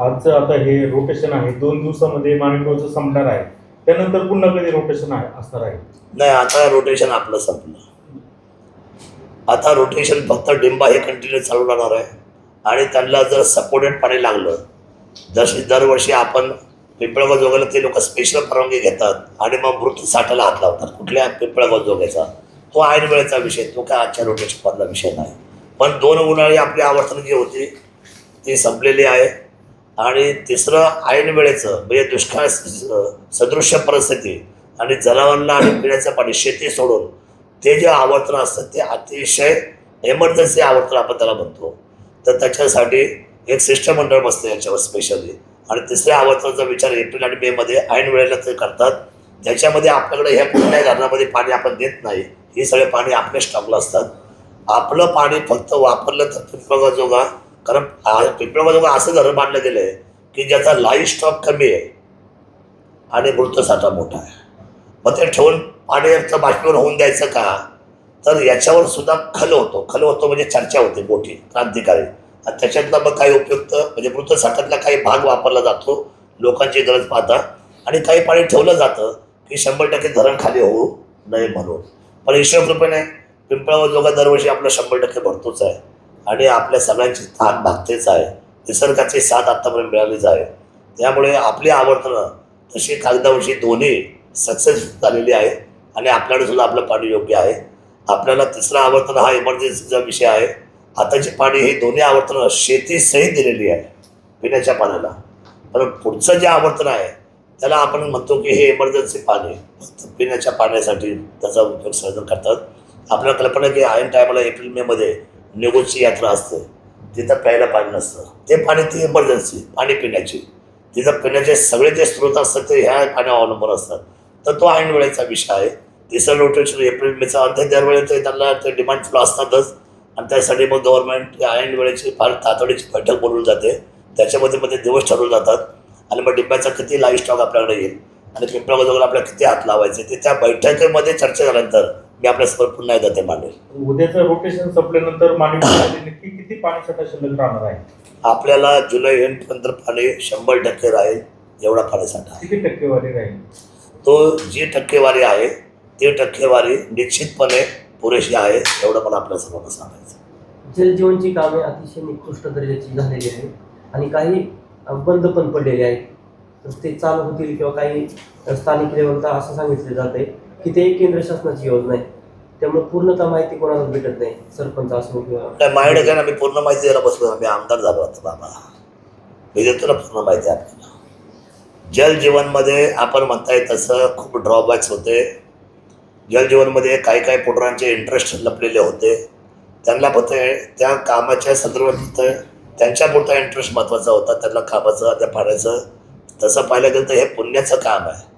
आजचं आता हे रोटेशन आहे दोन दिवसामध्ये माणिकगावचं संपणार आहे. त्यानंतर पुन्हा कधी रोटेशन आहे असणार आहे? नाही आता रोटेशन आपलं संपलं. आता रोटेशन फक्त डिंबा हे कंटिन्यू चालू राहणार आहे. आणि त्यांना जर सपोर्टेड पाणी लागलं जशी दरवर्षी आपण पिंपळगाव जोगायला ते लोक स्पेशल परवानगी घेतात आणि मग मृत साठाला हात लावतात. कुठल्या पिंपळगाव जोगाचा? तो ऐन वेळेचा विषय तो काय आजच्या रोटेशन मधला विषय नाही. पण दोन उन्हाळी आपली आवर्तन जी होती ती संपलेली आहे. आणि तिसरं ऐन वेळेचं म्हणजे दुष्काळ स- सदृश्य परिस्थिती आणि जनावरांना आणि पिण्याचं पाणी शेती सोडून ते जे आवर्तन असतं ते अतिशय एमर्जन्सी आवर्तन आपण त्याला म्हणतो. तर त्याच्यासाठी एक शिष्टमंडळ बसतं याच्यावर स्पेशली आणि तिसऱ्या आवर्तनाचा विचार एप्रिल आणि मेमध्ये ऐन वेळेला ते करतात. त्याच्यामध्ये आपल्याकडे ह्या कुठल्याही धरणामध्ये पाणी आपण देत नाही. ही सगळे पाणी आपले स्टॉकला असतात. आपलं पाणी फक्त वापरलं तर पिंपळगाजोगा कारण पिंपळामध्ये असं धरण बांधलं गेलं आहे की ज्याचा लाईफ स्टॉक कमी आहे आणि मृतसाठा मोठा आहे. मग ते ठेवून पाण्याचं बाष्पीभवन होऊन द्यायचं का? तर याच्यावर सुद्धा खल होतो. खल होतो म्हणजे चर्चा होते मोठी क्रांतिकारी. आणि त्याच्यातला मग काही उपयुक्त म्हणजे मृतसाठ्यातला काही भाग वापरला जातो लोकांची गरज पाहता. आणि काही पाणी ठेवलं जातं की शंभर टक्के धरण खाली होऊ नये म्हणून. पण ईश्वर कृपेने पिंपळावर लोक दरवर्षी आपलं शंभर टक्के भरतोच आहे. आणि आपल्या सगळ्यांची ताक भागतेच आहे. निसर्गाची साथ आत्तापर्यंत मिळालीच आहे. त्यामुळे आपली आवर्तनं तशी कागदावरची दोन्ही सक्सेस झालेली आहे आणि आपल्याकडे सुद्धा आपलं पाणी योग्य आहे. आपल्याला तिसरा आवर्तन हा इमर्जन्सीचा विषय आहे. आताची पाणी ही दोन्ही आवर्तनं शेतीसहित दिलेली आहे. पिण्याच्या पाण्याला. पण पुढचं जे आवर्तन आहे त्याला आपण म्हणतो की हे इमर्जन्सी पाणी फक्त पिण्याच्या पाण्यासाठी त्याचा उपयोग सर्जन करतात. आपल्याला कल्पना की ऐन टायमाला एप्रिल मेमध्ये निगोची यात्रा असते. तिथं प्यायला पाणी नसतं. ते पाणी ती इमर्जन्सी पाणी पिण्याची. तिथं पिण्याचे सगळे जे स्रोत असतात ते ह्या पाण्यावर अवलंबून असतात. तर तो ऐन वेळेचा विषय आहे. तिसरं रोटेशन एप्रिल मेचा अर्ध्या दरवेळेस ते त्यांना ते डिमांड फ्लो असतातच. आणि त्यासाठी मग गव्हर्नमेंट ऐन वेळेची फार तातडीची बैठक बोलवली जाते. त्याच्यामध्ये मध्ये दिवस ठरवले जातात. आणि मग डिब्ब्याचा किती लाईव्ह स्टॉक आपल्याकडे येईल. आणि पिंपळाजवळ आपल्याला किती हात लावायचे ते त्या बैठकीमध्ये चर्चा झाल्यानंतर मी आपल्यासमोर पुन्हा एकदा ते मांडेल. उद्याचं रोटेशन संपल्यानंतर नक्की किती पाणी साठा शिल्लक राहणार आहे? आपल्याला जुलै एंडपर्यंत पाणी शंभर टक्के राहील एवढा पाण्यासाठा आहे. किती टक्केवारी राहील? तो जी टक्केवारी आहे ती टक्केवारी निश्चितपणे पुरेशी आहे एवढं मला आपल्या सर्वांना सांगायचं जलजीवनची कामे अतिशय निकृष्ट दर्जाची झालेली आहेत आणि काही बंद पण पडलेले आहेत. तर ते चालू होतील किंवा काही स्थानिक लेवलला असं सांगितलं जात तिथेही की ते केंद्र शासनाची योजना आहे त्यामुळे पूर्णतः माहिती कोणाला भेटत नाही सरपंच असो किंवा नाही माझ्याकडे काय ना मी पूर्ण माहिती द्यायला बसलो आम्ही आमदार झालो आता बाबा. मी देतो ना पूर्ण माहिती आपल्याला. जलजीवनमध्ये आपण म्हणताय तसं खूप ड्रॉबॅक्स होते. जलजीवनमध्ये काही काही पोटरांचे इंटरेस्ट लपलेले होते. त्यांना फक्त त्या कामाच्या संदर्भात फक्त त्यांच्यापुरता इंटरेस्ट महत्त्वाचा होता. त्यांना कामाचं त्या पाण्याचं. तसं पाहिलं गेलं तर हे पुण्याचं काम आहे.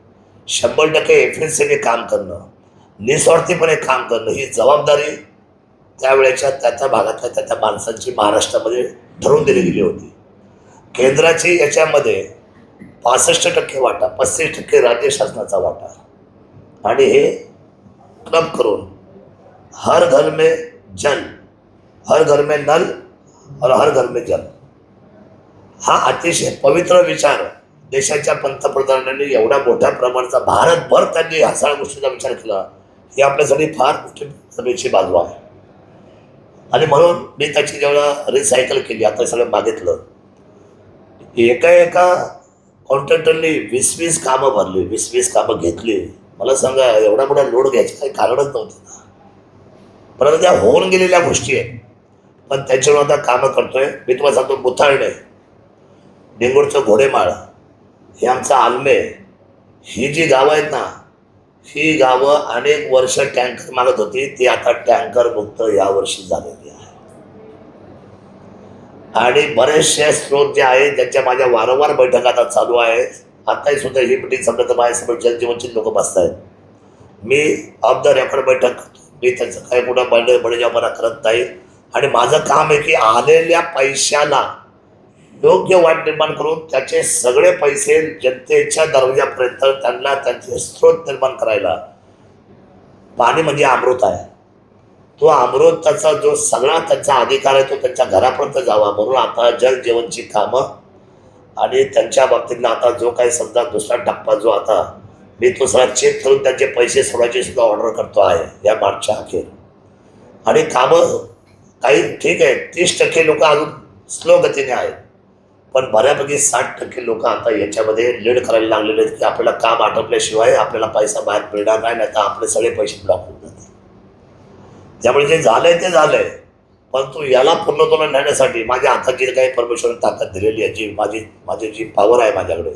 शंभर टक्के एफिशियंसीने काम करणं निस्वार्थीपणे काम करणं ही जबाबदारी त्यावेळेच्या त्या त्या भागातल्या त्या त्या माणसांची महाराष्ट्रामध्ये ठरवून दिली गेली होती. केंद्राची याच्यामध्ये पासष्ट टक्के वाटा पस्तीस टक्के राज्य शासनाचा वाटा. आणि हे क्लब करून हर घर में जल हर घर में नल और हर घर में जल. हा अतिशय पवित्र विचार देशाच्या पंतप्रधानांनी एवढ्या मोठ्या प्रमाणाचा भारतभर त्यांनी हसाळ गोष्टीचा विचार केला ही आपल्यासाठी फार मोठी सभेची बाजू आहे. आणि म्हणून मी त्याची जेव्हा रिसायकल केली आता सगळं मागितलं. एका एका कॉन्ट्रॅक्टरनी वीस वीस कामं भरली वीस वीस कामं घेतली. मला सांगा एवढा मोठा लोड घ्यायची काही कारणच नव्हतं ना. परंतु त्या होऊन गेलेल्या गोष्टी आहेत. पण त्याच्यावर आता कामं करतोय. मी तुम्हाला सांगतो मुथाळणे. डेंगूरचं घोडेमाळ. यांचा आमचं आलमे ही जी गावं आहेत ना ही गावं अनेक वर्ष टँकर मागत होती ती आता टँकर मुक्त यावर्षी झालेली आहे. आणि बरेचसे स्रोत जे आहेत ज्यांच्या माझ्या वारंवार बैठक आता चालू आहे आताही सुद्धा ही मिटिंग समजा माझ्यासमोर जलजीवनची लोक बसत आहेत मी ऑफ द रेकॉर्ड बैठक करतो. मी त्याचं काही कुठं बंड बडजावणा करत नाही. आणि माझं काम आहे की आलेल्या पैशाला योग्य वाट निर्माण करून त्याचे सगळे पैसे जनतेच्या दरवाजापर्यंत त्यांना त्यांचे स्रोत निर्माण करायला. पाणी म्हणजे अमृत आहे. तो अमृताचा जो सगळा त्यांचा अधिकार आहे तो त्यांच्या घरापर्यंत जावा. म्हणून आता जल जीवनची कामं आणि त्यांच्या बाबतीतला आता जो काही समजा दुसरा टप्पा जो आता मी तो सगळा चेक करून त्यांचे पैसे सोडायची सुद्धा ऑर्डर करतो आहे या मार्चच्या अखेर. आणि कामं काही ठीक आहे. तीस टक्के लोक अजून स्लो गतीने आहेत. पण बऱ्यापैकी साठ टक्के लोक आता याच्यामध्ये लीड करायला लागलेले आहेत की आपल्याला काम आटोपल्याशिवाय आपल्याला पैसा बाहेर मिळणार नाही नाही तर आपले सगळे पैसे ब्लॉक होऊन जातील. त्यामुळे जे झालंय ते झालंय. परंतु याला पूर्णत्वाला नेण्यासाठी माझ्या हातात जी काही परमेश्वर ताकद दिलेली आहे. जी माझी माझी जी पॉवर आहे माझ्याकडे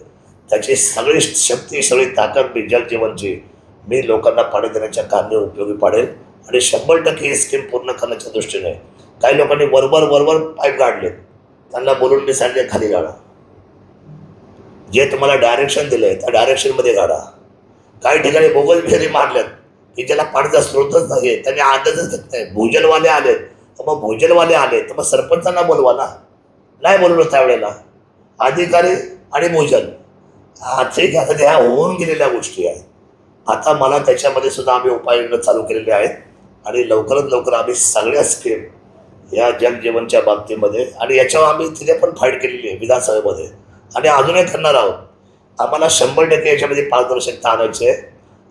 त्याची सगळी शक्ती सगळी ताकद मी जलजीवनची मी लोकांना पाणी देण्याच्या कारणे उपयोगी पाडेल. आणि शंभर टक्के ही स्कीम पूर्ण करण्याच्या दृष्टीने काही लोकांनी वरवर वरवर पाईप गाडले त्यांना बोलून मी सांगितले खाली गाडा जे तुम्हाला डायरेक्शन दिले त्या डायरेक्शनमध्ये गाडा काही ठिकाणी बोगल फेरी मारल्यात की ज्याला पाण्याचा स्रोतच नाही त्यांनी अंदाजच घेत नाही. भूजलवाले आले तर मग भूजलवाले आले तर मग सरपंचांना बोलवा ना. नाही बोलवलं त्यावेळेला. अधिकारी आणि भूजल. हा ठीक आता त्या होऊन गेलेल्या गोष्टी आहेत. आता मला त्याच्यामध्ये सुद्धा आम्ही उपाययोजना चालू केलेल्या आहेत. आणि लवकरात लवकर आम्ही सगळ्या स्कीम या जगजीवनच्या बाबतीमध्ये. आणि याच्यावर आम्ही तिथे पण फाईट केलेली आहे विधानसभेमध्ये. आणि अजूनही करणार आहोत. आम्हाला शंभर टक्के याच्यामध्ये पारदर्शकता आणायची आहे.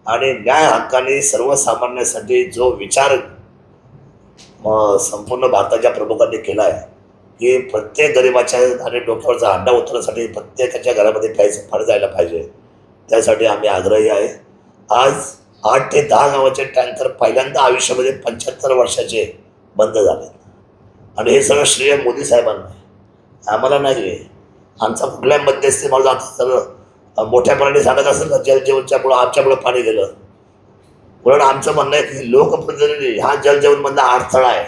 आणि न्याय हक्काने सर्वसामान्यांसाठी जो विचार संपूर्ण भारताच्या प्रमुखांनी केला आहे की प्रत्येक गरिबाच्या आणि डोक्यावरचा अंडा उतरण्यासाठी प्रत्येकाच्या घरामध्ये प्यायचं फळ जायला पाहिजे. त्यासाठी आम्ही आग्रही आहे. आज आठ ते दहा गावाचे टँकर पहिल्यांदा आयुष्यामध्ये पंच्याहत्तर वर्षाचे बंद झाले आणि हे सगळं श्रेय मोदी साहेबांना आहे. आम्हाला नाही आहे आमचा कुठल्या मध्यस्थी मला जात तर मोठ्यापणाने सांगत असेल ना जलजीवनच्यामुळं आमच्यामुळं पाणी गेलं. उलट आमचं म्हणणं आहे की लोकप्रतिनिधी हा जलजीवनमधला अडथळा आहे.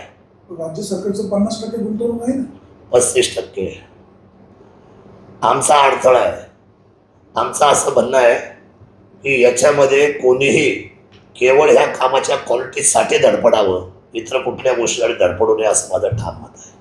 राज्य सरकारचं पन्नास टक्के गुंतवणूक आहे ना? पस्तीस टक्के. आमचा अडथळा आहे. आमचं असं म्हणणं आहे की याच्यामध्ये कोणीही केवळ ह्या कामाच्या क्वालिटीसाठी धडपडावं. इतर कुठल्या गोष्टीसाठी धडपडू नये असं माझं ठाम मत आहे.